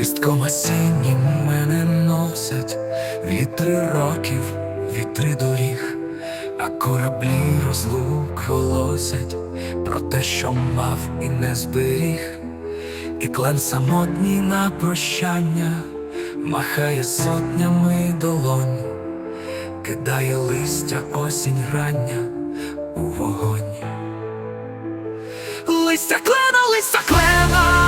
Лістком осіннім мене носять. Вітри років, вітри доріг, а кораблі розлук голосять про те, що мав і не зберіг, і клен самотній на прощання махає сотнями долонь, кидає листя осінь рання у вогонь. Листя клена, листя клена,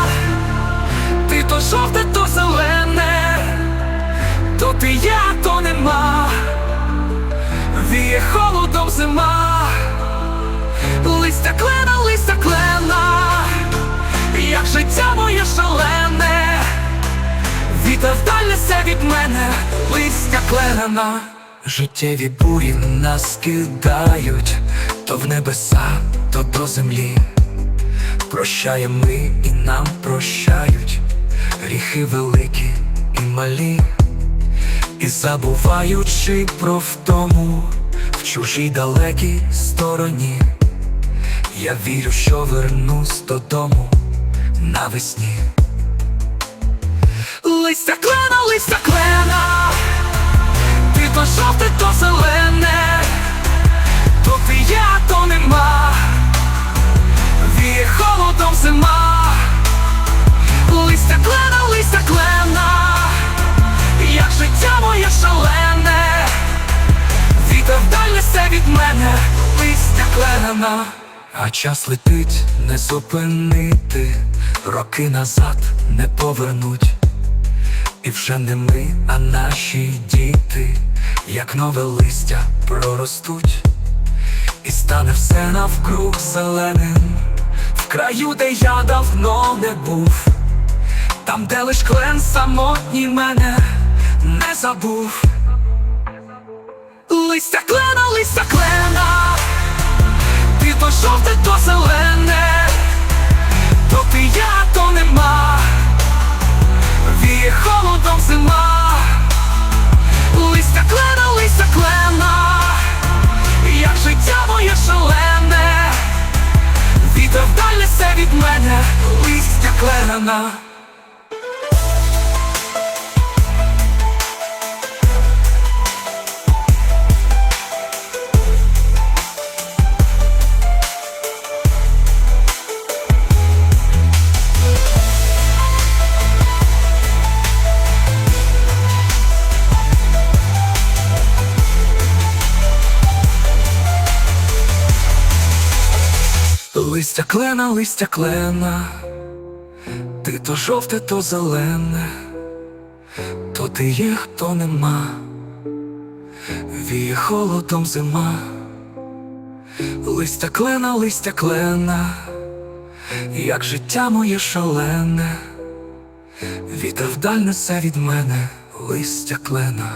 то жовте, то зелене, то ти я, то нема, віє холодом зима, листя клена, листя клена, як життя моє шалене, вітер вдаль від мене, листя клена, життєві бурі нас кидають, то в небеса, то до землі. Прощаємо ми і нам прощають гріхи великі і малі, і забуваючи про втому в чужій далекій стороні, я вірю, що вернусь додому навесні. Листя клена, мене, листя клена, а час летить не зупинити, роки назад не повернуть. І вже не ми, а наші діти, як нове листя проростуть, і стане все навкруг зеленим, в краю, де я давно не був, там, де лиш клен самотній мене не забув. Листя клена, листя клена, ти то жовте, то зелене, то ти я, то нема. Віє холодом зима, листя клена, листя клена, як життя моє шалене, вітер вдаль несе від мене, листя клена. Листя клена, листя клена, ти то жовте, то зелене, то ти є, хто нема, віє холодом зима, листя клена, листя клена, як життя моє шалене, вітер вдаль несе від мене. Листя клена.